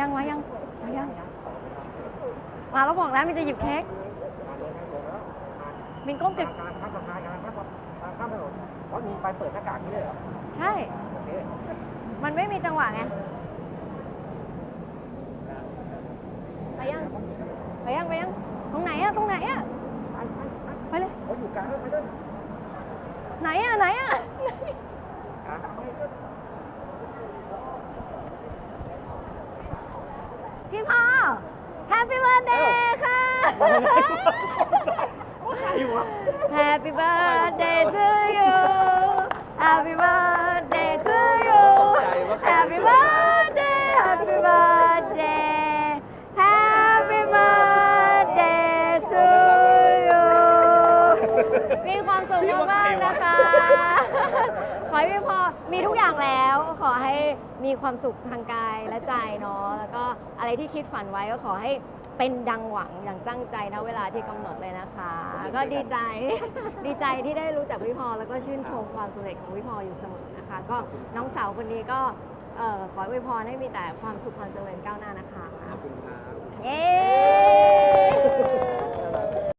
ยังมายังมายังมาแล้วบอกแล้วมินจะหยิบเค้กมินก้มเก็บกำลังข้ามสะพานกำลังข้ามสะพานข้ามถนนเพราะมีไฟเปิดหน้ากากนี่เลยเหรอใช่ โอเคมันไม่มีจังหวะไงไปยังไปยังไปยังตรงไหนอะตรงไหนอะไปเลยเขาอยู่กลางแล้วไปด้วยไหนอะไหนอะ พี่พ่อ Happy Birthday ค่ะ ใครอยู่วะ Happy birthday to อให้พี่พอมีทุกอย่างแล้ว ขอให้มีความสุขทางกายและใจเนาะแล้วก็อะไรที่คิดฝันไว้ก็ขอให้เป็นดังหวังอย่างตั้งใจนะเวลาที่กำหนดเลยนะคะ ก็ดีใจ ดีใจที่ได้รู้จักพี่พอแล้วก็ชื่นชมความสำเร็จของพี่พออยู่เสมอนะคะ ก็น้องสาวคนนี้ก็เอ่อขออวยพรให้มีแต่ความสุขความเจริญ